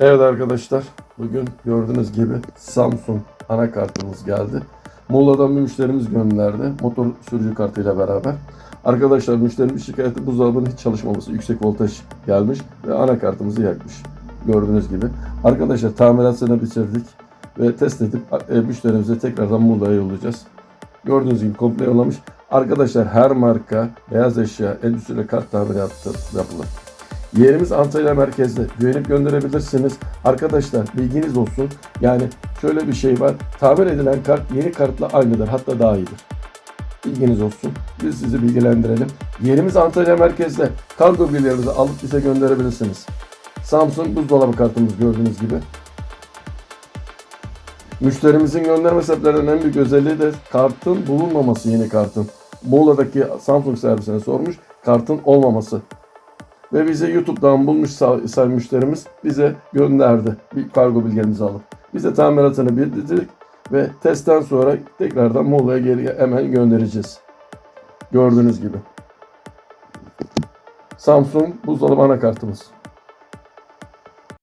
Evet arkadaşlar, bugün gördüğünüz gibi Samsung anakartımız geldi. Muğla'dan bir müşterimiz gönderdi, motor sürücü kartıyla beraber. Arkadaşlar müşterinin şikayeti buzdolabının hiç çalışmaması, yüksek voltaj gelmiş ve anakartımızı yakmış. Gördüğünüz gibi. Arkadaşlar tamiratını bitirdik ve test edip e, müşterimize tekrardan Muğla'ya yollayacağız. Gördüğünüz gibi komple yollamış. Arkadaşlar her marka beyaz eşya, endüstriyel kart tamiratı yapılır. Yerimiz Antalya merkezde. Güvenip gönderebilirsiniz. Arkadaşlar bilginiz olsun. Yani şöyle bir şey var. Tamir edilen kart yeni kartla aynıdır. Hatta daha iyidir. Bilginiz olsun. Biz sizi bilgilendirelim. Yerimiz Antalya merkezde. Kargo bilgilerinizi alıp bize gönderebilirsiniz. Samsung buzdolabı kartımız gördüğünüz gibi. Müşterimizin gönderme sebeplerinden en büyük özelliği de kartın bulunmaması yeni kartın. Muğla'daki Samsung servisine sormuş. Kartın olmaması ve bize YouTube'dan bulmuş say- müşterimiz bize gönderdi bir kargo bilgimizi alıp. Bize tamiratını bildirdik ve testten sonra tekrardan Muğla'ya geri hemen göndereceğiz. Gördüğünüz gibi. Samsung buzdolabı anakartımız.